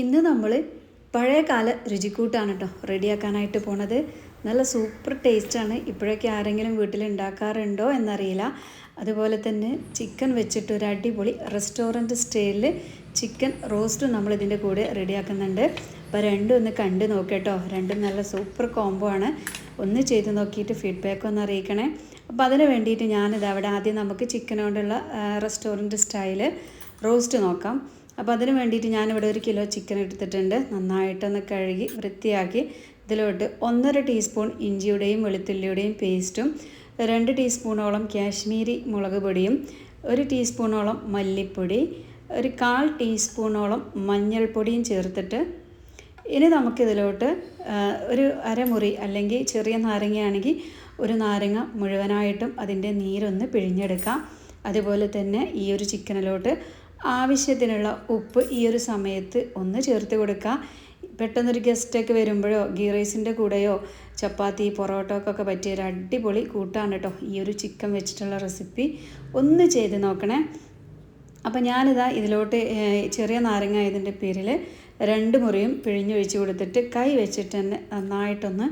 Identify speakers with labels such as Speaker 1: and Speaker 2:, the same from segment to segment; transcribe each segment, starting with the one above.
Speaker 1: ഇന്ന് നമ്മൾ പഴയ കാല രുചിക്കൂട്ടാണ് കേട്ടോ റെഡിയാക്കാനായിട്ട് പോണത് നല്ല സൂപ്പർ ടേസ്റ്റാണ് ഇപ്പോഴൊക്കെ ആരെങ്കിലും വീട്ടിൽ ഉണ്ടാക്കാറുണ്ടോ എന്നറിയില്ല അതുപോലെ തന്നെ ചിക്കൻ വെച്ചിട്ട് ഒരു അടിപൊളി റെസ്റ്റോറൻറ്റ് സ്റ്റൈലിൽ ചിക്കൻ റോസ്റ്റ് ഇതിൻ്റെ കൂടെ റെഡിയാക്കുന്നുണ്ട് അപ്പോൾ രണ്ടും ഒന്ന് കണ്ട് നോക്കേട്ടോ രണ്ടും നല്ല സൂപ്പർ കോംബോ ആണ് ഒന്ന് ചെയ്ത് നോക്കിയിട്ട് ഫീഡ്ബാക്ക് ഒന്ന് അറിയിക്കണേ അപ്പോൾ അതിന് വേണ്ടിയിട്ട് ഞാനിത് അവിടെ ആദ്യം നമുക്ക് ചിക്കനോടുള്ള റെസ്റ്റോറൻറ്റ് സ്റ്റൈല് റോസ്റ്റ് നോക്കാം അപ്പോൾ അതിന് വേണ്ടിയിട്ട് ഞാനിവിടെ ഒരു കിലോ ചിക്കൻ എടുത്തിട്ടുണ്ട് നന്നായിട്ടൊന്ന് കഴുകി വൃത്തിയാക്കി ഇതിലോട്ട് ഒന്നര ടീസ്പൂൺ ഇഞ്ചിയുടെയും വെളുത്തുള്ളിയുടെയും പേസ്റ്റും രണ്ട് ടീസ്പൂണോളം കാശ്മീരി മുളക് പൊടിയും ഒരു ടീസ്പൂണോളം മല്ലിപ്പൊടി ഒരു കാൽ ടീസ്പൂണോളം മഞ്ഞൾപ്പൊടിയും ചേർത്തിട്ട് ഇനി നമുക്കിതിലോട്ട് ഒരു അരമുറി അല്ലെങ്കിൽ ചെറിയ നാരങ്ങയാണെങ്കിൽ ഒരു നാരങ്ങ മുഴുവനായിട്ടും അതിൻ്റെ നീരൊന്ന് പിഴിഞ്ഞെടുക്കാം അതുപോലെ തന്നെ ഈ ഒരു ചിക്കനിലോട്ട് ആവശ്യത്തിനുള്ള ഉപ്പ് ഈ ഒരു സമയത്ത് ഒന്ന് ചേർത്ത് കൊടുക്കുക പെട്ടെന്നൊരു ഗസ്റ്റൊക്കെ വരുമ്പോഴോ ഗീ റൈസിൻ്റെ കൂടെയോ ചപ്പാത്തി പൊറോട്ടക്കൊക്കെ പറ്റിയ ഒരു അടിപൊളി കൂട്ടാണ് കേട്ടോ ഈ ഒരു ചിക്കൻ വെച്ചിട്ടുള്ള റെസിപ്പി ഒന്ന് ചെയ്ത് നോക്കണേ അപ്പോൾ ഞാനിതാ ഇതിലോട്ട് ചെറിയ നാരങ്ങ ഇതിൻ്റെ പേരിൽ രണ്ട് മുറിയും പിഴിഞ്ഞൊഴിച്ച് കൊടുത്തിട്ട് കൈ വെച്ചിട്ട് തന്നെ നന്നായിട്ടൊന്ന്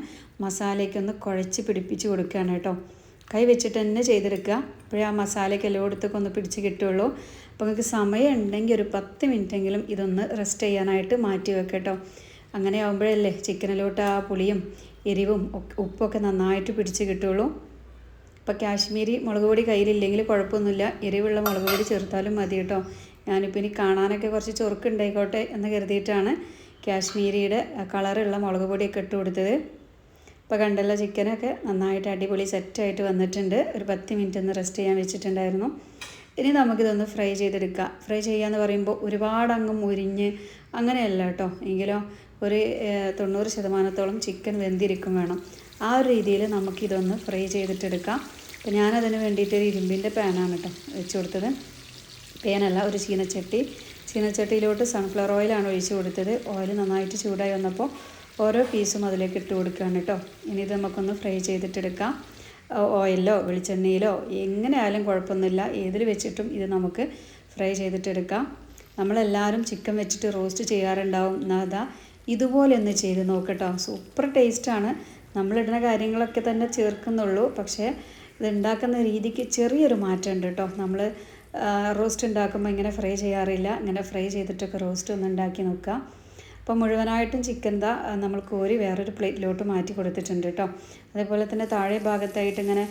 Speaker 1: മസാലയ്ക്കൊന്ന് കുഴച്ച് പിടിപ്പിച്ച് കൊടുക്കുകയാണ് കേട്ടോ കൈ വെച്ചിട്ട് തന്നെ ചെയ്തെടുക്കുക അപ്പോഴേ ആ മസാലയ്ക്ക് എല്ലായിടത്തേക്ക് ഒന്ന് പിടിച്ച് കിട്ടുകയുള്ളൂ അപ്പോൾ നിങ്ങൾക്ക് സമയം ഉണ്ടെങ്കിൽ ഒരു പത്ത് മിനിറ്റെങ്കിലും ഇതൊന്ന് റെസ്റ്റ് ചെയ്യാനായിട്ട് മാറ്റി വെക്കട്ടോ അങ്ങനെ ആകുമ്പോഴല്ലേ ചിക്കനിലോട്ട് ആ പുളിയും എരിവും ഉപ്പൊക്കെ നന്നായിട്ട് പിടിച്ച് കിട്ടുള്ളൂ ഇപ്പോൾ കാശ്മീരി മുളക് പൊടി കയ്യിലില്ലെങ്കിൽ കുഴപ്പമൊന്നുമില്ല എരിവുള്ള മുളക് പൊടി ചേർത്താലും മതി കേട്ടോ ഞാനിപ്പോൾ ഇനി കാണാനൊക്കെ കുറച്ച് ചൊറുക്കുണ്ടായിക്കോട്ടെ എന്ന് കരുതിയിട്ടാണ് കാശ്മീരിയുടെ കളറുള്ള മുളക് പൊടിയൊക്കെ ഇട്ട് കൊടുത്തത് ഇപ്പോൾ കണ്ടല്ല ചിക്കനൊക്കെ നന്നായിട്ട് അടിപൊളി സെറ്റായിട്ട് വന്നിട്ടുണ്ട് ഒരു പത്ത് മിനിറ്റ് ഒന്ന് റെസ്റ്റ് ചെയ്യാൻ വെച്ചിട്ടുണ്ടായിരുന്നു ഇനി നമുക്കിതൊന്ന് ഫ്രൈ ചെയ്തെടുക്കാം ഫ്രൈ ചെയ്യാന്ന് പറയുമ്പോൾ ഒരുപാട് അങ്ങ് മുരിഞ്ഞ് അങ്ങനെയല്ല കേട്ടോ എങ്കിലോ ഒരു തൊണ്ണൂറ് ശതമാനത്തോളം ചിക്കൻ വെന്തിരിക്കും വേണം ആ ഒരു രീതിയിൽ നമുക്കിതൊന്ന് ഫ്രൈ ചെയ്തിട്ടെടുക്കാം അപ്പം ഞാനതിന് വേണ്ടിയിട്ട് ഒരു ഇരുമ്പിൻ്റെ പാനാണ് കേട്ടോ വെച്ച് കൊടുത്തത് പാനല്ല ഒരു ചീനച്ചട്ടി ചീനച്ചട്ടിയിലോട്ട് സൺഫ്ലവർ ഓയിലാണ് ഒഴിച്ച് കൊടുത്തത് ഓയിൽ നന്നായിട്ട് ചൂടായി വന്നപ്പോൾ ഓരോ പീസും അതിലേക്ക് ഇട്ട് കൊടുക്കുകയാണ് കേട്ടോ ഇനി ഇത് നമുക്കൊന്ന് ഫ്രൈ ചെയ്തിട്ടെടുക്കാം ഓയിലോ വെളിച്ചെണ്ണയിലോ എങ്ങനെ ആയാലും കുഴപ്പമൊന്നുമില്ല ഏതിൽ വെച്ചിട്ടും ഇത് നമുക്ക് ഫ്രൈ ചെയ്തിട്ടെടുക്കാം നമ്മളെല്ലാവരും ചിക്കൻ വെച്ചിട്ട് റോസ്റ്റ് ചെയ്യാറുണ്ടാവും എന്നാൽ അതാ ഇതുപോലെ ഒന്ന് ചെയ്ത് നോക്കട്ടോ സൂപ്പർ ടേസ്റ്റാണ് നമ്മളിടുന്ന കാര്യങ്ങളൊക്കെ തന്നെ ചേർക്കുന്നുള്ളൂ പക്ഷേ ഇത് ഉണ്ടാക്കുന്ന രീതിക്ക് ചെറിയൊരു മാറ്റമുണ്ട് കേട്ടോ നമ്മൾ റോസ്റ്റ് ഉണ്ടാക്കുമ്പോൾ ഇങ്ങനെ ഫ്രൈ ചെയ്യാറില്ല ഇങ്ങനെ ഫ്രൈ ചെയ്തിട്ടൊക്കെ റോസ്റ്റ് ഒന്ന് ഉണ്ടാക്കി നോക്കാം അപ്പോൾ മുഴുവനായിട്ടും ചിക്കൻ ദാ നമ്മൾ കോരി വേറൊരു പ്ലേറ്റിലോട്ട് മാറ്റി കൊടുത്തിട്ടുണ്ട് കേട്ടോ അതേപോലെ തന്നെ താഴെ ഭാഗത്തായിട്ട് ഇങ്ങനെ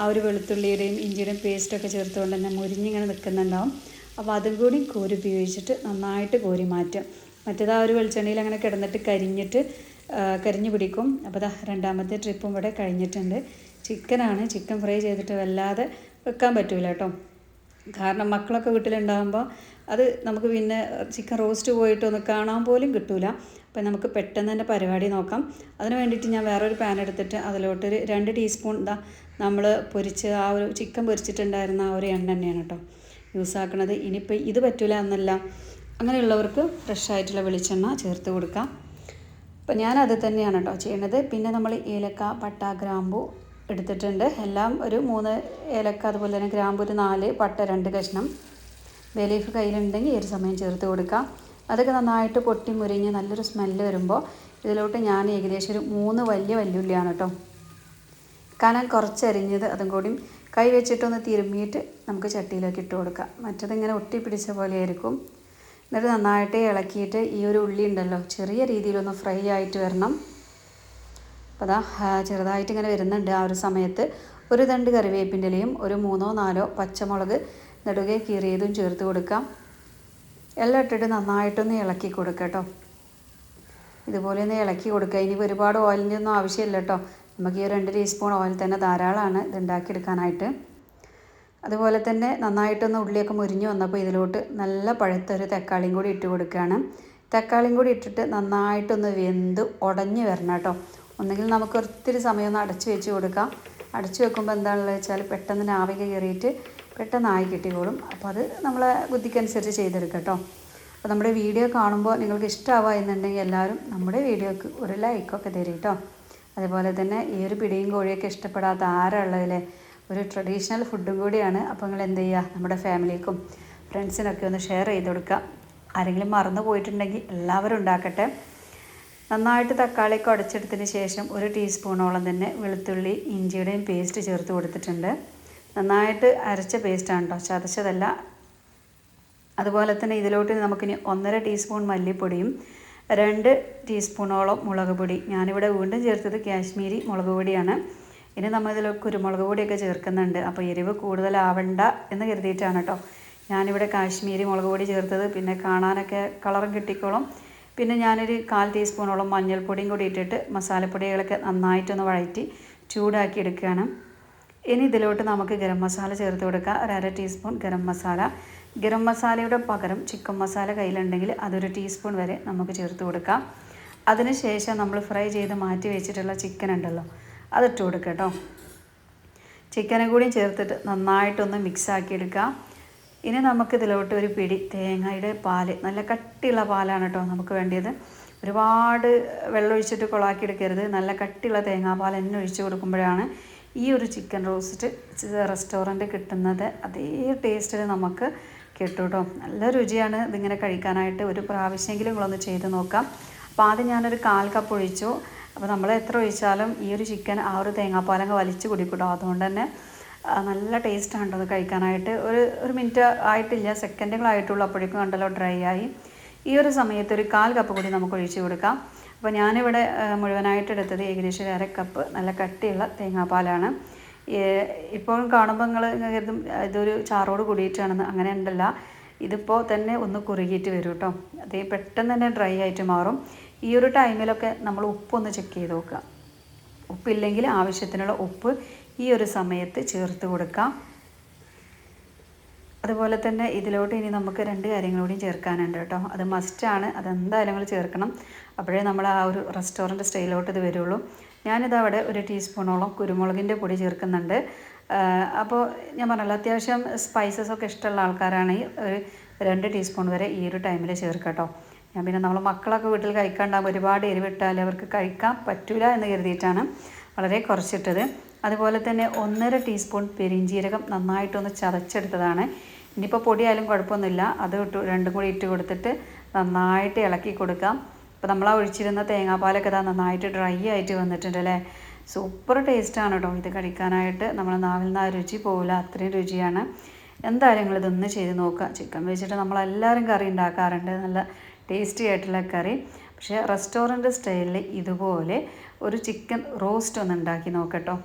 Speaker 1: ആ ഒരു വെളുത്തുള്ളിയുടെയും ഇഞ്ചിയുടെയും പേസ്റ്റൊക്കെ ചേർത്തുകൊണ്ട് തന്നെ മുരിഞ്ഞിങ്ങനെ നിൽക്കുന്നുണ്ടാവും അപ്പോൾ അതും കൂടി കോരി ഉപയോഗിച്ചിട്ട് നന്നായിട്ട് കോരി മാറ്റും മറ്റേത് ആ ഒരു വെളിച്ചെണ്ണയിൽ അങ്ങനെ കിടന്നിട്ട് കരിഞ്ഞിട്ട് കരിഞ്ഞു പിടിക്കും അപ്പോൾ ദാ രണ്ടാമത്തെ ട്രിപ്പും ഇവിടെ കഴിഞ്ഞിട്ടുണ്ട് ചിക്കനാണ് ചിക്കൻ ഫ്രൈ ചെയ്തിട്ട് വല്ലാതെ വെക്കാൻ പറ്റൂല കേട്ടോ കാരണം മക്കളൊക്കെ വീട്ടിലുണ്ടാകുമ്പോൾ അത് നമുക്ക് പിന്നെ ചിക്കൻ റോസ്റ്റ് പോയിട്ടൊന്ന് കാണാൻ പോലും കിട്ടൂല അപ്പം നമുക്ക് പെട്ടെന്ന് തന്നെ പരിപാടി നോക്കാം അതിന് വേണ്ടിയിട്ട് ഞാൻ വേറൊരു പാൻ എടുത്തിട്ട് അതിലോട്ടൊരു രണ്ട് ടീസ്പൂൺ ഇതാ നമ്മൾ പൊരിച്ച് ആ ഒരു ചിക്കൻ പൊരിച്ചിട്ടുണ്ടായിരുന്ന ആ ഒരു എണ്ണ തന്നെയാണ് കേട്ടോ യൂസ് ആക്കുന്നത് ഇനിയിപ്പോൾ ഇത് പറ്റൂല എന്നല്ല അങ്ങനെയുള്ളവർക്ക് ഫ്രഷായിട്ടുള്ള ആയിട്ടുള്ള വെളിച്ചെണ്ണ ചേർത്ത് കൊടുക്കാം അപ്പം ഞാനത് തന്നെയാണ് കേട്ടോ ചെയ്യണത് പിന്നെ നമ്മൾ ഏലക്ക പട്ട ഗ്രാമ്പു എടുത്തിട്ടുണ്ട് എല്ലാം ഒരു മൂന്ന് ഏലക്ക അതുപോലെ തന്നെ ഗ്രാമ്പു ഒരു നാല് പട്ട രണ്ട് കഷ്ണം ബേലീഫ് കയ്യിലുണ്ടെങ്കിൽ ഈ ഒരു സമയം ചേർത്ത് കൊടുക്കാം അതൊക്കെ നന്നായിട്ട് പൊട്ടി മുരിഞ്ഞ് നല്ലൊരു സ്മെല്ല് വരുമ്പോൾ ഇതിലോട്ട് ഞാൻ ഏകദേശം ഒരു മൂന്ന് വലിയ വല്യുള്ളിയാണ് കേട്ടോ കനം കുറച്ചരിഞ്ഞത് അതും കൂടി കൈ വെച്ചിട്ടൊന്ന് തിരുമ്മിയിട്ട് നമുക്ക് ചട്ടിയിലേക്ക് ഇട്ട് കൊടുക്കാം മറ്റതിങ്ങനെ ഒട്ടി പിടിച്ച പോലെ ആയിരിക്കും എന്നിട്ട് നന്നായിട്ട് ഇളക്കിയിട്ട് ഈ ഒരു ഉള്ളി ഉണ്ടല്ലോ ചെറിയ രീതിയിലൊന്ന് ഫ്രൈ ആയിട്ട് വരണം അപ്പോൾ അതാ ചെറുതായിട്ട് ഇങ്ങനെ വരുന്നുണ്ട് ആ ഒരു സമയത്ത് ഒരു തണ്ട് കറിവേപ്പിൻ്റെ ഇലയും ഒരു മൂന്നോ നാലോ പച്ചമുളക് നെടുകെ കീറിയതും ചേർത്ത് കൊടുക്കാം എല്ലാം ഇട്ടിട്ട് നന്നായിട്ടൊന്ന് ഇളക്കി കൊടുക്കുക കേട്ടോ ഇതുപോലെ ഒന്ന് ഇളക്കി കൊടുക്കുക ഇനി ഒരുപാട് ഓയിലിൻ്റെ ഒന്നും ആവശ്യമില്ല കേട്ടോ നമുക്ക് ഈ രണ്ട് ടീസ്പൂൺ ഓയിൽ തന്നെ ധാരാളമാണ് ഇത് എടുക്കാനായിട്ട് അതുപോലെ തന്നെ നന്നായിട്ടൊന്ന് ഉള്ളിയൊക്കെ മുരിഞ്ഞു വന്നപ്പോൾ ഇതിലോട്ട് നല്ല പഴുത്ത ഒരു തക്കാളിയും കൂടി ഇട്ട് കൊടുക്കുകയാണ് തക്കാളിയും കൂടി ഇട്ടിട്ട് നന്നായിട്ടൊന്ന് വെന്ത് ഉടഞ്ഞു വരണം കേട്ടോ ഒന്നുകിൽ നമുക്ക് ഒത്തിരി സമയം ഒന്ന് അടച്ചു വെച്ച് കൊടുക്കാം അടച്ചു വെക്കുമ്പോൾ എന്താണെന്ന് വെച്ചാൽ പെട്ടെന്ന് നാവിക കയറിയിട്ട് പെട്ടെന്ന് ആയി കിട്ടിക്കോളും അപ്പോൾ അത് നമ്മളെ ബുദ്ധിക്കനുസരിച്ച് ചെയ്തെടുക്കാം കേട്ടോ അപ്പോൾ നമ്മുടെ വീഡിയോ കാണുമ്പോൾ നിങ്ങൾക്ക് ഇഷ്ടമാവുക എന്നുണ്ടെങ്കിൽ എല്ലാവരും നമ്മുടെ വീഡിയോക്ക് ഒരു ലൈക്കൊക്കെ തരും കേട്ടോ അതുപോലെ തന്നെ ഈ ഒരു പിടിയും കോഴിയൊക്കെ ഇഷ്ടപ്പെടാത്ത ആരുള്ളതിലെ ഒരു ട്രഡീഷണൽ ഫുഡും കൂടിയാണ് അപ്പോൾ നിങ്ങൾ എന്ത് ചെയ്യുക നമ്മുടെ ഫാമിലിക്കും ഫ്രണ്ട്സിനൊക്കെ ഒന്ന് ഷെയർ ചെയ്ത് കൊടുക്കുക ആരെങ്കിലും മറന്നു പോയിട്ടുണ്ടെങ്കിൽ എല്ലാവരും ഉണ്ടാക്കട്ടെ നന്നായിട്ട് തക്കാളിയൊക്കെ ഉടച്ചെടുത്തതിന് ശേഷം ഒരു ടീസ്പൂണോളം തന്നെ വെളുത്തുള്ളി ഇഞ്ചിയുടെയും പേസ്റ്റ് ചേർത്ത് കൊടുത്തിട്ടുണ്ട് നന്നായിട്ട് അരച്ച പേസ്റ്റാണ് കേട്ടോ ചതച്ചതല്ല അതുപോലെ തന്നെ ഇതിലോട്ട് നമുക്കിനി ഒന്നര ടീസ്പൂൺ മല്ലിപ്പൊടിയും രണ്ട് ടീസ്പൂണോളം മുളക് പൊടി ഞാനിവിടെ വീണ്ടും ചേർത്തത് കാശ്മീരി മുളക് പൊടിയാണ് ഇനി നമ്മൾ ഇതിൽ കുരുമുളക് പൊടിയൊക്കെ ചേർക്കുന്നുണ്ട് അപ്പോൾ എരിവ് കൂടുതലാവണ്ട എന്ന് കരുതിയിട്ടാണ് കേട്ടോ ഞാനിവിടെ കാശ്മീരി മുളക് പൊടി ചേർത്തത് പിന്നെ കാണാനൊക്കെ കളറും കിട്ടിക്കോളും പിന്നെ ഞാനൊരു കാൽ ടീസ്പൂണോളം മഞ്ഞൾപ്പൊടിയും കൂടി ഇട്ടിട്ട് മസാലപ്പൊടികളൊക്കെ നന്നായിട്ടൊന്ന് വഴറ്റി ചൂടാക്കി എടുക്കുകയാണ് ഇനി ഇതിലോട്ട് നമുക്ക് ഗരം മസാല ചേർത്ത് കൊടുക്കാം ഒരു അര ടീസ്പൂൺ ഗരം മസാല ഗരം മസാലയുടെ പകരം ചിക്കൻ മസാല കയ്യിലുണ്ടെങ്കിൽ അതൊരു ടീസ്പൂൺ വരെ നമുക്ക് ചേർത്ത് കൊടുക്കാം അതിനുശേഷം നമ്മൾ ഫ്രൈ ചെയ്ത് മാറ്റി വെച്ചിട്ടുള്ള ചിക്കൻ ഉണ്ടല്ലോ അതിട്ട് കൊടുക്കാം കേട്ടോ ചിക്കനും കൂടി ചേർത്തിട്ട് നന്നായിട്ടൊന്ന് മിക്സ് ആക്കിയെടുക്കുക ഇനി നമുക്കിതിലോട്ട് ഒരു പിടി തേങ്ങയുടെ പാൽ നല്ല കട്ടിയുള്ള പാലാണ് കേട്ടോ നമുക്ക് വേണ്ടിയത് ഒരുപാട് വെള്ളമൊഴിച്ചിട്ട് എടുക്കരുത് നല്ല കട്ടിയുള്ള തേങ്ങാപ്പാൽ തന്നെ ഒഴിച്ച് കൊടുക്കുമ്പോഴാണ് ഈ ഒരു ചിക്കൻ റോസ്റ്റ് റെസ്റ്റോറൻറ്റ് കിട്ടുന്നത് അതേ ടേസ്റ്റിൽ നമുക്ക് കിട്ടും കേട്ടോ നല്ല രുചിയാണ് ഇതിങ്ങനെ കഴിക്കാനായിട്ട് ഒരു പ്രാവശ്യമെങ്കിലും നിങ്ങളൊന്ന് ചെയ്ത് നോക്കാം അപ്പോൾ ആദ്യം ഞാനൊരു കാൽ കപ്പ് ഒഴിച്ചു അപ്പോൾ നമ്മൾ എത്ര ഒഴിച്ചാലും ഈ ഒരു ചിക്കൻ ആ ഒരു തേങ്ങാപ്പാലങ്ങ് വലിച്ച് കേട്ടോ അതുകൊണ്ട് തന്നെ നല്ല ടേസ്റ്റ് ആണ് അത് കഴിക്കാനായിട്ട് ഒരു ഒരു മിനിറ്റ് ആയിട്ടില്ല സെക്കൻഡുകളായിട്ടുള്ളൂ അപ്പോഴേക്കും കണ്ടല്ലോ ഡ്രൈ ആയി ഈ ഒരു സമയത്ത് ഒരു കാൽ കപ്പ് കൂടി നമുക്ക് ഒഴിച്ചു കൊടുക്കാം അപ്പോൾ ഞാനിവിടെ മുഴുവനായിട്ട് എടുത്തത് ഏകദേശം അര കപ്പ് നല്ല കട്ടിയുള്ള തേങ്ങാപ്പാലാണ് ഇപ്പോൾ കാണുമ്പോൾ നിങ്ങൾ കരുതും ഇതൊരു ചാറോട് കൂടിയിട്ടാണെന്ന് അങ്ങനെ ഉണ്ടല്ല ഇതിപ്പോൾ തന്നെ ഒന്ന് കുറുകിയിട്ട് വരും കേട്ടോ അത് പെട്ടെന്ന് തന്നെ ഡ്രൈ ആയിട്ട് മാറും ഈ ഒരു ടൈമിലൊക്കെ നമ്മൾ ഉപ്പൊന്ന് ചെക്ക് ചെയ്ത് നോക്കുക ഉപ്പില്ലെങ്കിൽ ആവശ്യത്തിനുള്ള ഉപ്പ് ഈ ഒരു സമയത്ത് ചേർത്ത് കൊടുക്കാം അതുപോലെ തന്നെ ഇതിലോട്ട് ഇനി നമുക്ക് രണ്ട് കാര്യങ്ങൾ കൂടി ചേർക്കാനുണ്ട് കേട്ടോ അത് മസ്റ്റാണ് അതെന്തായാലും നിങ്ങൾ ചേർക്കണം അപ്പോഴേ നമ്മൾ ആ ഒരു റെസ്റ്റോറൻറ്റ് സ്റ്റൈലോട്ട് ഇത് വരുള്ളൂ അവിടെ ഒരു ടീസ്പൂണോളം കുരുമുളകിൻ്റെ പൊടി ചേർക്കുന്നുണ്ട് അപ്പോൾ ഞാൻ പറഞ്ഞല്ലോ അത്യാവശ്യം സ്പൈസസ് ഒക്കെ ഇഷ്ടമുള്ള ആൾക്കാരാണെങ്കിൽ ഒരു രണ്ട് ടീസ്പൂൺ വരെ ഈ ഒരു ടൈമിൽ ചേർക്കട്ടോ ഞാൻ പിന്നെ നമ്മൾ മക്കളൊക്കെ വീട്ടിൽ കഴിക്കാണ്ടാകുമ്പോൾ ഒരുപാട് എരിവിട്ടാൽ അവർക്ക് കഴിക്കാൻ പറ്റില്ല എന്ന് കരുതിയിട്ടാണ് വളരെ കുറച്ചിട്ടത് അതുപോലെ തന്നെ ഒന്നര ടീസ്പൂൺ പെരിഞ്ചീരകം നന്നായിട്ടൊന്ന് ചതച്ചെടുത്തതാണ് ഇനിയിപ്പോൾ പൊടിയായാലും കുഴപ്പമൊന്നുമില്ല അത് ഇട്ടു രണ്ടും കൂടി ഇട്ട് കൊടുത്തിട്ട് നന്നായിട്ട് ഇളക്കി കൊടുക്കാം ഇപ്പോൾ നമ്മൾ ആ ഒഴിച്ചിരുന്ന തേങ്ങാപ്പാലൊക്കെ ഇതാ നന്നായിട്ട് ഡ്രൈ ആയിട്ട് വന്നിട്ടുണ്ട് അല്ലേ സൂപ്പർ ടേസ്റ്റാണ് കേട്ടോ ഇത് കഴിക്കാനായിട്ട് നമ്മൾ നാവിൽ നിന്ന് ആ രുചി പോകില്ല അത്രയും രുചിയാണ് എന്തായാലും നിങ്ങൾ ഇതൊന്ന് ചെയ്ത് നോക്കുക ചിക്കൻ വെച്ചിട്ട് നമ്മളെല്ലാവരും കറി ഉണ്ടാക്കാറുണ്ട് നല്ല ടേസ്റ്റി ആയിട്ടുള്ള കറി പക്ഷേ റെസ്റ്റോറൻറ്റ് സ്റ്റൈലിൽ ഇതുപോലെ ഒരു ചിക്കൻ റോസ്റ്റ് ഒന്ന് ഉണ്ടാക്കി നോക്കട്ടോ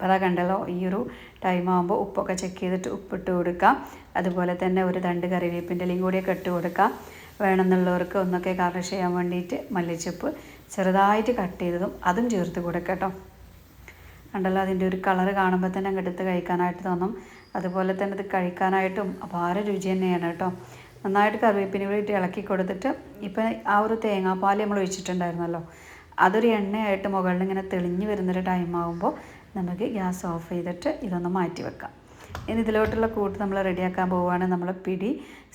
Speaker 1: അപ്പോൾ അതാ കണ്ടല്ലോ ഈ ഒരു ടൈം ആകുമ്പോൾ ഉപ്പൊക്കെ ചെക്ക് ചെയ്തിട്ട് ഉപ്പിട്ട് കൊടുക്കാം അതുപോലെ തന്നെ ഒരു തണ്ട് കറിവേപ്പിൻ്റെ ഇലയും കൂടിയൊക്കെ ഇട്ട് കൊടുക്കാം വേണമെന്നുള്ളവർക്ക് ഒന്നൊക്കെ ഗാർണിഷ് ചെയ്യാൻ വേണ്ടിയിട്ട് മല്ലിച്ചപ്പ് ചെറുതായിട്ട് കട്ട് ചെയ്തതും അതും ചേർത്ത് കേട്ടോ കണ്ടല്ലോ അതിൻ്റെ ഒരു കളർ കാണുമ്പോൾ തന്നെ അങ്ങെടുത്ത് കഴിക്കാനായിട്ട് തോന്നും അതുപോലെ തന്നെ ഇത് കഴിക്കാനായിട്ടും അപാര രുചി തന്നെയാണ് കേട്ടോ നന്നായിട്ട് കറിവേപ്പിന് കൂടിയിട്ട് ഇളക്കി കൊടുത്തിട്ട് ഇപ്പം ആ ഒരു തേങ്ങാപ്പാൽ നമ്മൾ ഒഴിച്ചിട്ടുണ്ടായിരുന്നല്ലോ അതൊരു എണ്ണയായിട്ട് മുകളിൽ ഇങ്ങനെ തെളിഞ്ഞു വരുന്നൊരു ടൈം ആകുമ്പോൾ നമുക്ക് ഗ്യാസ് ഓഫ് ചെയ്തിട്ട് ഇതൊന്ന് മാറ്റി വെക്കാം ഇനി ഇതിലോട്ടുള്ള കൂട്ട് നമ്മൾ റെഡിയാക്കാൻ പോവുകയാണ് നമ്മൾ പിടി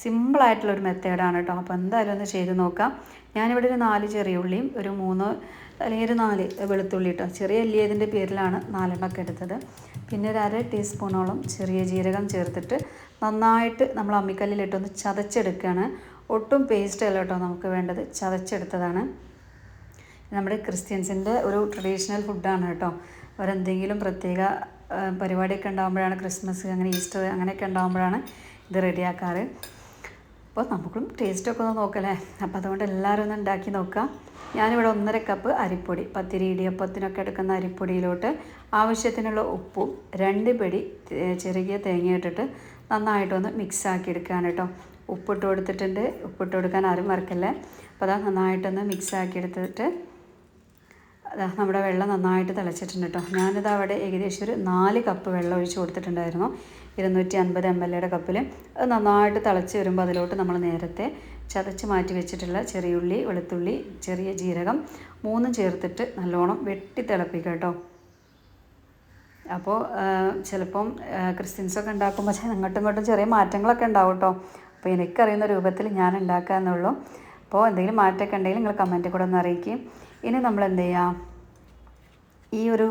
Speaker 1: സിമ്പിളായിട്ടുള്ള ഒരു മെത്തേഡാണ് കേട്ടോ അപ്പോൾ എന്തായാലും ഒന്ന് ചെയ്ത് നോക്കാം ഞാനിവിടെ ഒരു നാല് ചെറിയ ഉള്ളിയും ഒരു മൂന്ന് അല്ലെങ്കിൽ ഒരു നാല് വെളുത്തുള്ളി കേട്ടോ ചെറിയ അല്ലിയതിൻ്റെ പേരിലാണ് നാലെണ്ണമൊക്കെ എടുത്തത് പിന്നെ ഒരു അര ടീസ്പൂണോളം ചെറിയ ജീരകം ചേർത്തിട്ട് നന്നായിട്ട് നമ്മൾ അമ്മിക്കല്ലിലിട്ടൊന്ന് ചതച്ചെടുക്കുകയാണ് ഒട്ടും പേസ്റ്റ് അല്ല കേട്ടോ നമുക്ക് വേണ്ടത് ചതച്ചെടുത്തതാണ് നമ്മുടെ ക്രിസ്ത്യൻസിൻ്റെ ഒരു ട്രഡീഷണൽ ഫുഡാണ് കേട്ടോ അവരെന്തെങ്കിലും പ്രത്യേക പരിപാടിയൊക്കെ ഉണ്ടാകുമ്പോഴാണ് ക്രിസ്മസ് അങ്ങനെ ഈസ്റ്റർ അങ്ങനെയൊക്കെ ഉണ്ടാകുമ്പോഴാണ് ഇത് റെഡിയാക്കാറ് അപ്പോൾ നമുക്കും ടേസ്റ്റൊക്കെ ഒന്ന് നോക്കല്ലേ അപ്പോൾ അതുകൊണ്ട് എല്ലാവരും ഒന്ന് ഉണ്ടാക്കി നോക്കാം ഞാനിവിടെ ഒന്നര കപ്പ് അരിപ്പൊടി പത്തിരി ഇടിയപ്പത്തിനൊക്കെ എടുക്കുന്ന അരിപ്പൊടിയിലോട്ട് ആവശ്യത്തിനുള്ള ഉപ്പും രണ്ട് പിടി ചെറുകിയ തേങ്ങ ഇട്ടിട്ട് നന്നായിട്ടൊന്ന് മിക്സാക്കി എടുക്കുകയാണ് കേട്ടോ ഉപ്പിട്ട് കൊടുത്തിട്ടുണ്ട് ഉപ്പിട്ട് കൊടുക്കാൻ ആരും മറക്കല്ലേ അപ്പോൾ അതാ നന്നായിട്ടൊന്ന് മിക്സാക്കി എടുത്തിട്ട് അതാ നമ്മുടെ വെള്ളം നന്നായിട്ട് തിളച്ചിട്ടുണ്ട് കേട്ടോ ഞാനിത് അവിടെ ഏകദേശം ഒരു നാല് കപ്പ് വെള്ളം ഒഴിച്ച് കൊടുത്തിട്ടുണ്ടായിരുന്നു ഇരുന്നൂറ്റി അൻപത് എം എൽ എയുടെ കപ്പിൽ അത് നന്നായിട്ട് തിളച്ച് വരുമ്പോൾ അതിലോട്ട് നമ്മൾ നേരത്തെ ചതച്ച് മാറ്റി വെച്ചിട്ടുള്ള ചെറിയുള്ളി വെളുത്തുള്ളി ചെറിയ ജീരകം മൂന്നും ചേർത്തിട്ട് നല്ലോണം വെട്ടി തിളപ്പിക്കുക കേട്ടോ അപ്പോൾ ചിലപ്പം ക്രിസ്ത്യൻസൊക്കെ ഉണ്ടാക്കുമ്പോൾ അങ്ങോട്ടും ഇങ്ങോട്ടും ചെറിയ മാറ്റങ്ങളൊക്കെ ഉണ്ടാവും കേട്ടോ അപ്പോൾ എനിക്കറിയുന്ന രൂപത്തിൽ ഞാൻ ഉണ്ടാക്കാമെന്നുള്ളൂ അപ്പോൾ എന്തെങ്കിലും മാറ്റമൊക്കെ ഉണ്ടെങ്കിൽ നിങ്ങൾ കമൻറ്റിൽ കൂടെ ഒന്ന് അറിയിക്കുകയും ഇനി നമ്മൾ എന്ത് ചെയ്യാം ഈ ഒരു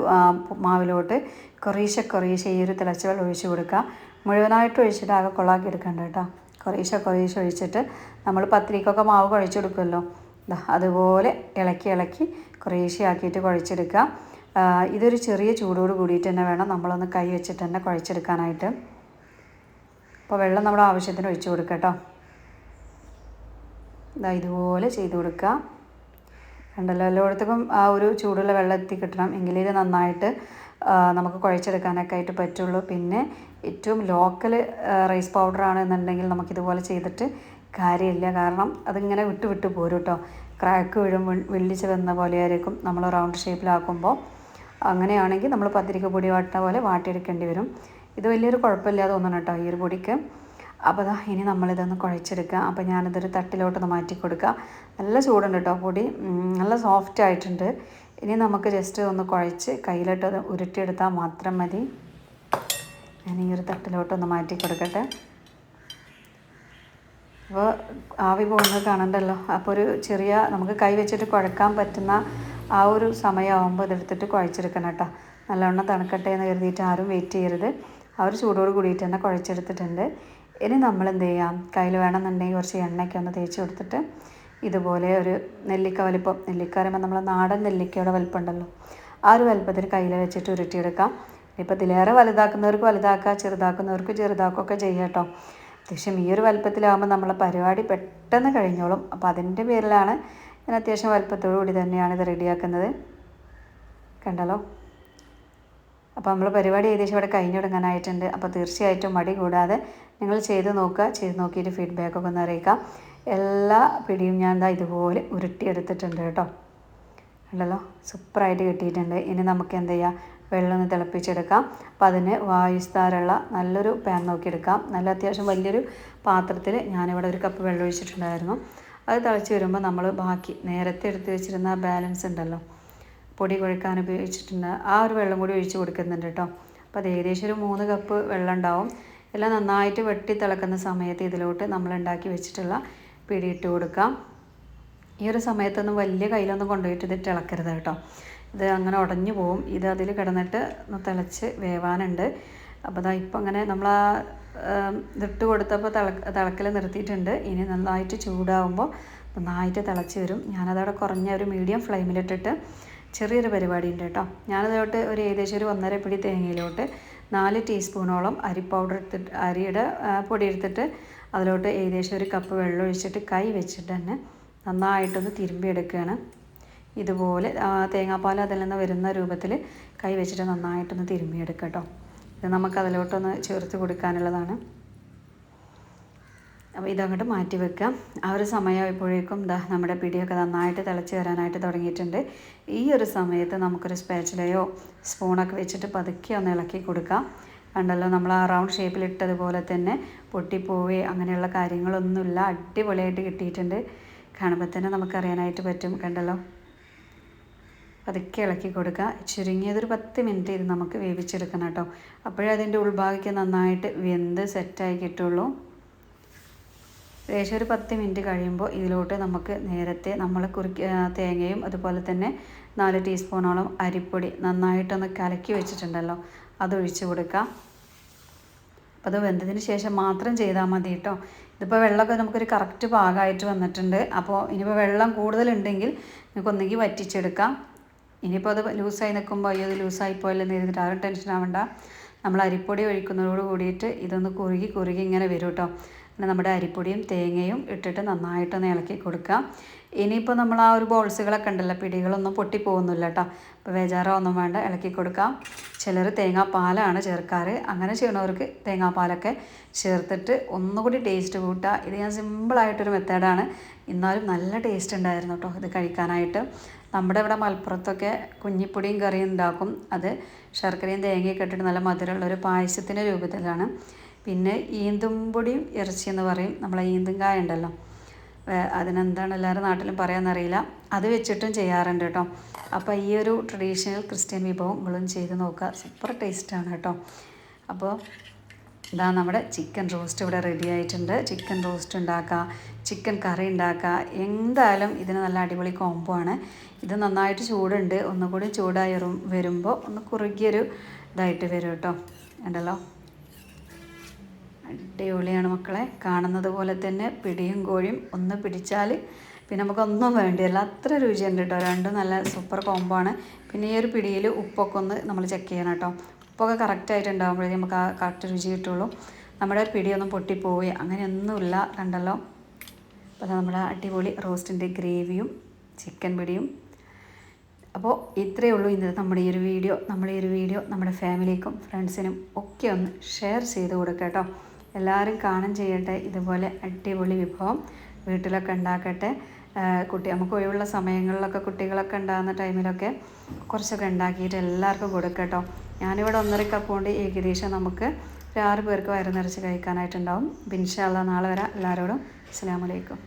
Speaker 1: മാവിലോട്ട് കൊറീശ കൊറീശ ഈ ഒരു തിളച്ച വെള്ളം ഒഴിച്ച് കൊടുക്കുക മുഴുവനായിട്ട് ഒഴിച്ചിട്ട് ആകെ കൊള്ളാക്കി എടുക്കണ്ട കേട്ടോ കൊറീശ കൊറീശ ഒഴിച്ചിട്ട് നമ്മൾ പത്തിരിക്കൊക്കെ മാവ് കുഴച്ച് കൊടുക്കുമല്ലോ അതുപോലെ ഇളക്കി ഇളക്കി കുറേശ്ശെ ആക്കിയിട്ട് കുഴച്ചെടുക്കുക ഇതൊരു ചെറിയ ചൂടോട് കൂടിയിട്ട് തന്നെ വേണം നമ്മളൊന്ന് കൈ വെച്ചിട്ട് തന്നെ കുഴച്ചെടുക്കാനായിട്ട് അപ്പോൾ വെള്ളം നമ്മുടെ ആവശ്യത്തിന് ഒഴിച്ച് കൊടുക്കുക കേട്ടോ ഇതുപോലെ ചെയ്ത് കൊടുക്കുക കണ്ടല്ലോ എല്ലായിടത്തേക്കും ആ ഒരു ചൂടുള്ള വെള്ളം എത്തി കിട്ടണം എങ്കിലേ ഇത് നന്നായിട്ട് നമുക്ക് കുഴച്ചെടുക്കാനൊക്കെ ആയിട്ട് പറ്റുള്ളൂ പിന്നെ ഏറ്റവും ലോക്കൽ റൈസ് പൗഡർ ആണെന്നുണ്ടെങ്കിൽ നമുക്കിതുപോലെ ചെയ്തിട്ട് കാര്യമില്ല കാരണം അതിങ്ങനെ വിട്ട് വിട്ട് പോരും കേട്ടോ ക്രാക്ക് വീഴും വെള്ളിച്ച് വന്ന പോലെയായിരിക്കും നമ്മൾ റൗണ്ട് ഷേപ്പിലാക്കുമ്പോൾ അങ്ങനെയാണെങ്കിൽ നമ്മൾ പത്തിരിക്ക പൊടി വാട്ടുന്ന പോലെ വാട്ടിയെടുക്കേണ്ടി വരും ഇത് വലിയൊരു കുഴപ്പമില്ലാതെ തോന്നണം കേട്ടോ ഈ ഒരു പൊടിക്ക് അപ്പോൾ അതാ ഇനി നമ്മളിതൊന്ന് കുഴച്ചെടുക്കുക അപ്പോൾ ഞാനിതൊരു തട്ടിലോട്ടൊന്ന് മാറ്റി കൊടുക്കുക നല്ല ചൂടുണ്ട് കേട്ടോ പൊടി നല്ല സോഫ്റ്റ് ആയിട്ടുണ്ട് ഇനി നമുക്ക് ജസ്റ്റ് ഒന്ന് കുഴച്ച് കയ്യിലിട്ട് അത് ഉരുട്ടിയെടുത്താൽ മാത്രം മതി ഞാൻ ഈ ഒരു തട്ടിലോട്ടൊന്ന് മാറ്റി കൊടുക്കട്ടെ അപ്പോൾ ആവി പോകുന്നത് കാണണ്ടല്ലോ അപ്പോൾ ഒരു ചെറിയ നമുക്ക് കൈ വെച്ചിട്ട് കുഴക്കാൻ പറ്റുന്ന ആ ഒരു സമയമാകുമ്പോൾ ഇതെടുത്തിട്ട് കുഴച്ചെടുക്കണം കേട്ടോ നല്ലവണ്ണം തണുക്കട്ടെ എന്ന് കരുതിയിട്ട് ആരും വെയിറ്റ് ചെയ്യരുത് ആ ഒരു ചൂടോട് കൂടിയിട്ട് തന്നെ കുഴച്ചെടുത്തിട്ടുണ്ട് ഇനി നമ്മൾ എന്ത് ചെയ്യാം കയ്യിൽ വേണമെന്നുണ്ടെങ്കിൽ കുറച്ച് എണ്ണയ്ക്ക് ഒന്ന് തേച്ച് കൊടുത്തിട്ട് ഇതുപോലെ ഒരു നെല്ലിക്ക വലിപ്പം നെല്ലിക്ക പറയുമ്പോൾ നമ്മൾ നാടൻ നെല്ലിക്കയുടെ വലിപ്പം ഉണ്ടല്ലോ ആ ഒരു വലിപ്പത്തിൽ കയ്യിൽ വെച്ചിട്ട് ഉരുട്ടിയെടുക്കാം ഇപ്പം ഇതിലേറെ വലുതാക്കുന്നവർക്ക് വലുതാക്കുക ചെറുതാക്കുന്നവർക്ക് ചെറുതാക്കുകയൊക്കെ ചെയ്യാം കേട്ടോ അത്യാവശ്യം ഈ ഒരു വലിപ്പത്തിലാകുമ്പോൾ നമ്മളെ പരിപാടി പെട്ടെന്ന് കഴിഞ്ഞോളും അപ്പോൾ അതിൻ്റെ പേരിലാണ് ഞാൻ അത്യാവശ്യം വലുപ്പത്തോടു കൂടി തന്നെയാണ് ഇത് റെഡിയാക്കുന്നത് കണ്ടല്ലോ അപ്പോൾ നമ്മൾ പരിപാടി ഏകദേശം ഇവിടെ കഴിഞ്ഞു തുടങ്ങാനായിട്ടുണ്ട് അപ്പോൾ തീർച്ചയായിട്ടും മടി കൂടാതെ നിങ്ങൾ ചെയ്ത് നോക്കുക ചെയ്ത് നോക്കിയിട്ട് ഫീഡ്ബാക്ക് ഒക്കെ ഒന്ന് അറിയിക്കാം എല്ലാ പിടിയും ഞാൻ എന്താ ഇതുപോലെ ഉരുട്ടിയെടുത്തിട്ടുണ്ട് കേട്ടോ ഉണ്ടല്ലോ സൂപ്പറായിട്ട് കിട്ടിയിട്ടുണ്ട് ഇനി നമുക്ക് എന്ത് ചെയ്യാം വെള്ളം ഒന്ന് തിളപ്പിച്ചെടുക്കാം അപ്പോൾ അതിന് വായുസ്താരുള്ള നല്ലൊരു പാൻ നോക്കിയെടുക്കാം നല്ല അത്യാവശ്യം വലിയൊരു പാത്രത്തിൽ ഞാനിവിടെ ഒരു കപ്പ് വെള്ളം ഒഴിച്ചിട്ടുണ്ടായിരുന്നു അത് തിളച്ച് വരുമ്പോൾ നമ്മൾ ബാക്കി നേരത്തെ എടുത്ത് വെച്ചിരുന്ന ബാലൻസ് ഉണ്ടല്ലോ പൊടി കുഴക്കാൻ ഉപയോഗിച്ചിട്ടുണ്ട് ആ ഒരു വെള്ളം കൂടി ഒഴിച്ച് കൊടുക്കുന്നുണ്ട് കേട്ടോ അപ്പോൾ അത് ഏകദേശം ഒരു മൂന്ന് കപ്പ് വെള്ളം ഉണ്ടാവും എല്ലാം നന്നായിട്ട് വെട്ടി തിളക്കുന്ന സമയത്ത് ഇതിലോട്ട് നമ്മൾ ഉണ്ടാക്കി വെച്ചിട്ടുള്ള പിടി ഇട്ട് കൊടുക്കാം ഈ ഒരു സമയത്തൊന്നും വലിയ കയ്യിലൊന്നും കൊണ്ടുപോയിട്ട് ഇത് തിളക്കരുത് കേട്ടോ ഇത് അങ്ങനെ ഉടഞ്ഞു പോവും ഇത് അതിൽ കിടന്നിട്ട് തിളച്ച് വേവാനുണ്ട് അപ്പോൾ അതാ ഇപ്പം അങ്ങനെ നമ്മൾ ആ ഇതിട്ട് കൊടുത്തപ്പോൾ തിളക്ക തിളക്കൽ നിർത്തിയിട്ടുണ്ട് ഇനി നന്നായിട്ട് ചൂടാവുമ്പോൾ നന്നായിട്ട് തിളച്ച് വരും ഞാനതവിടെ കുറഞ്ഞ ഒരു മീഡിയം ഫ്ലെയിമിലിട്ടിട്ട് ചെറിയൊരു പരിപാടി ഉണ്ട് കേട്ടോ ഞാനതിലോട്ട് ഒരു ഏകദേശം ഒരു ഒന്നര പിടി തേങ്ങയിലോട്ട് നാല് ടീസ്പൂണോളം അരി പൗഡർ എടുത്തിട്ട് അരിയുടെ പൊടി എടുത്തിട്ട് അതിലോട്ട് ഏകദേശം ഒരു കപ്പ് വെള്ളം ഒഴിച്ചിട്ട് കൈ വെച്ചിട്ട് തന്നെ നന്നായിട്ടൊന്ന് തിരുമ്പിയെടുക്കുകയാണ് ഇതുപോലെ തേങ്ങാപ്പാൽ അതിൽ നിന്ന് വരുന്ന രൂപത്തിൽ കൈ വെച്ചിട്ട് നന്നായിട്ടൊന്ന് തിരുമ്മിയെടുക്കുക കേട്ടോ ഇത് നമുക്ക് അതിലോട്ടൊന്ന് ചേർത്ത് കൊടുക്കാനുള്ളതാണ് അപ്പോൾ ഇതങ്ങോട്ട് മാറ്റി വെക്കുക ആ ഒരു സമയമായപ്പോഴേക്കും ദാ നമ്മുടെ പിടിയൊക്കെ നന്നായിട്ട് തിളച്ച് വരാനായിട്ട് തുടങ്ങിയിട്ടുണ്ട് ഈ ഒരു സമയത്ത് നമുക്കൊരു സ്പാച്ചിലയോ സ്പൂണൊക്കെ വെച്ചിട്ട് പതുക്കെ ഒന്ന് ഇളക്കി കൊടുക്കാം കണ്ടല്ലോ നമ്മൾ ആ റൗണ്ട് ഷേപ്പിലിട്ടതുപോലെ തന്നെ പൊട്ടിപ്പോവേ അങ്ങനെയുള്ള കാര്യങ്ങളൊന്നുമില്ല അടിപൊളിയായിട്ട് കിട്ടിയിട്ടുണ്ട് കാണുമ്പോൾ തന്നെ നമുക്കറിയാനായിട്ട് പറ്റും കണ്ടല്ലോ പതുക്കെ ഇളക്കി കൊടുക്കുക ചുരുങ്ങിയതൊരു പത്ത് മിനിറ്റ് ഇത് നമുക്ക് വേവിച്ചെടുക്കണം കേട്ടോ അപ്പോഴേ അതിൻ്റെ നന്നായിട്ട് വെന്ത് സെറ്റായി കിട്ടുള്ളൂ ഏകദേശം ഒരു പത്ത് മിനിറ്റ് കഴിയുമ്പോൾ ഇതിലോട്ട് നമുക്ക് നേരത്തെ നമ്മൾ കുറിക്ക തേങ്ങയും അതുപോലെ തന്നെ നാല് ടീസ്പൂണോളം അരിപ്പൊടി നന്നായിട്ടൊന്ന് കലക്കി വെച്ചിട്ടുണ്ടല്ലോ അതൊഴിച്ച് കൊടുക്കാം അപ്പോൾ അത് വെന്തതിന് ശേഷം മാത്രം ചെയ്താൽ മതി കേട്ടോ ഇതിപ്പോൾ വെള്ളമൊക്കെ നമുക്കൊരു കറക്റ്റ് പാകമായിട്ട് വന്നിട്ടുണ്ട് അപ്പോൾ ഇനിയിപ്പോൾ വെള്ളം കൂടുതലുണ്ടെങ്കിൽ നിങ്ങൾക്ക് ഒന്നുകിൽ വറ്റിച്ചെടുക്കാം ഇനിയിപ്പോൾ അത് ലൂസായി നിൽക്കുമ്പോൾ അയ്യോ അത് ലൂസായി എന്ന് എഴുതിയിട്ട് ആരും ടെൻഷൻ ആവണ്ട നമ്മൾ അരിപ്പൊടി ഒഴിക്കുന്നതോട് കൂടിയിട്ട് ഇതൊന്ന് കുറുകി കുറുകി ഇങ്ങനെ വരും കേട്ടോ പിന്നെ നമ്മുടെ അരിപ്പൊടിയും തേങ്ങയും ഇട്ടിട്ട് നന്നായിട്ടൊന്ന് ഇളക്കി കൊടുക്കാം ഇനിയിപ്പോൾ നമ്മൾ ആ ഒരു ബോൾസുകളൊക്കെ ഉണ്ടല്ലോ പിടികളൊന്നും പൊട്ടിപ്പോകുന്നില്ല കേട്ടോ അപ്പോൾ വേജാറോ ഒന്നും വേണ്ട ഇളക്കി കൊടുക്കാം ചിലർ തേങ്ങാപ്പാലാണ് ചേർക്കാറ് അങ്ങനെ ചെയ്യുന്നവർക്ക് തേങ്ങാപ്പാലൊക്കെ ചേർത്തിട്ട് ഒന്നുകൂടി ടേസ്റ്റ് കൂട്ടുക ഇത് ഞാൻ സിമ്പിളായിട്ടൊരു മെത്തേഡാണ് എന്നാലും നല്ല ടേസ്റ്റ് ഉണ്ടായിരുന്നു കേട്ടോ ഇത് കഴിക്കാനായിട്ട് നമ്മുടെ ഇവിടെ മലപ്പുറത്തൊക്കെ കുഞ്ഞിപ്പൊടിയും കറിയും ഉണ്ടാക്കും അത് ശർക്കരയും തേങ്ങയൊക്കെ ഇട്ടിട്ട് നല്ല മധുരമുള്ള ഒരു പായസത്തിൻ്റെ രൂപത്തിലാണ് പിന്നെ ഈന്തുംപൊടിയും ഇറച്ചി എന്ന് പറയും നമ്മളെ ഈന്തുംകായ ഉണ്ടല്ലോ അതിനെന്താണ് എല്ലാവരും നാട്ടിലും പറയാമെന്നറിയില്ല അത് വെച്ചിട്ടും ചെയ്യാറുണ്ട് കേട്ടോ അപ്പോൾ ഈ ഒരു ട്രഡീഷണൽ ക്രിസ്ത്യൻ വിഭവം നിങ്ങളും ചെയ്ത് നോക്കുക സൂപ്പർ ടേസ്റ്റാണ് കേട്ടോ അപ്പോൾ ഇതാ നമ്മുടെ ചിക്കൻ റോസ്റ്റ് ഇവിടെ റെഡി ആയിട്ടുണ്ട് ചിക്കൻ റോസ്റ്റ് ഉണ്ടാക്കുക ചിക്കൻ കറി ഉണ്ടാക്കുക എന്തായാലും ഇതിന് നല്ല അടിപൊളി കോംബോ ആണ് ഇത് നന്നായിട്ട് ചൂടുണ്ട് ഒന്നുകൂടി ചൂടായി വരുമ്പോൾ ഒന്ന് കുറുകിയൊരു ഇതായിട്ട് വരും കേട്ടോ ഉണ്ടല്ലോ അടിപൊളിയാണ് മക്കളെ കാണുന്നത് പോലെ തന്നെ പിടിയും കോഴിയും ഒന്ന് പിടിച്ചാൽ പിന്നെ നമുക്കൊന്നും വേണ്ടിയല്ല അത്ര രുചിയുണ്ട് കേട്ടോ രണ്ടും നല്ല സൂപ്പർ കോംബോ ആണ് പിന്നെ ഈ ഒരു പിടിയിൽ ഉപ്പൊക്കെ ഒന്ന് നമ്മൾ ചെക്ക് ചെയ്യണം കേട്ടോ ഉപ്പൊക്കെ കറക്റ്റായിട്ടുണ്ടാകുമ്പോഴേ നമുക്ക് ആ കറക്റ്റ് രുചി കിട്ടുള്ളൂ നമ്മുടെ പിടിയൊന്നും പൊട്ടിപ്പോയി അങ്ങനെയൊന്നുമില്ല കണ്ടല്ലോ അപ്പോൾ നമ്മുടെ അടിപൊളി റോസ്റ്റിൻ്റെ ഗ്രേവിയും ചിക്കൻ പിടിയും അപ്പോൾ ഇത്രയേ ഉള്ളൂ ഇന്നത്തെ നമ്മുടെ ഈ ഒരു വീഡിയോ നമ്മുടെ ഈ ഒരു വീഡിയോ നമ്മുടെ ഫാമിലിക്കും ഫ്രണ്ട്സിനും ഒക്കെ ഒന്ന് ഷെയർ ചെയ്ത് കൊടുക്കാം കേട്ടോ എല്ലാവരും കാണും ചെയ്യട്ടെ ഇതുപോലെ അടിപൊളി വിഭവം വീട്ടിലൊക്കെ ഉണ്ടാക്കട്ടെ കുട്ടി നമുക്ക് ഒഴിവുള്ള സമയങ്ങളിലൊക്കെ കുട്ടികളൊക്കെ ഉണ്ടാകുന്ന ടൈമിലൊക്കെ കുറച്ചൊക്കെ ഉണ്ടാക്കിയിട്ട് എല്ലാവർക്കും കൊടുക്കട്ടോ ഞാനിവിടെ ഒന്നര കപ്പ് കൊണ്ട് ഏകദേശം നമുക്ക് ഒരു ആറ് പേർക്ക് വയറ് നിറച്ച് കഴിക്കാനായിട്ടുണ്ടാവും ബിൻഷാല്ല നാളെ വരാം എല്ലാവരോടും വലൈക്കും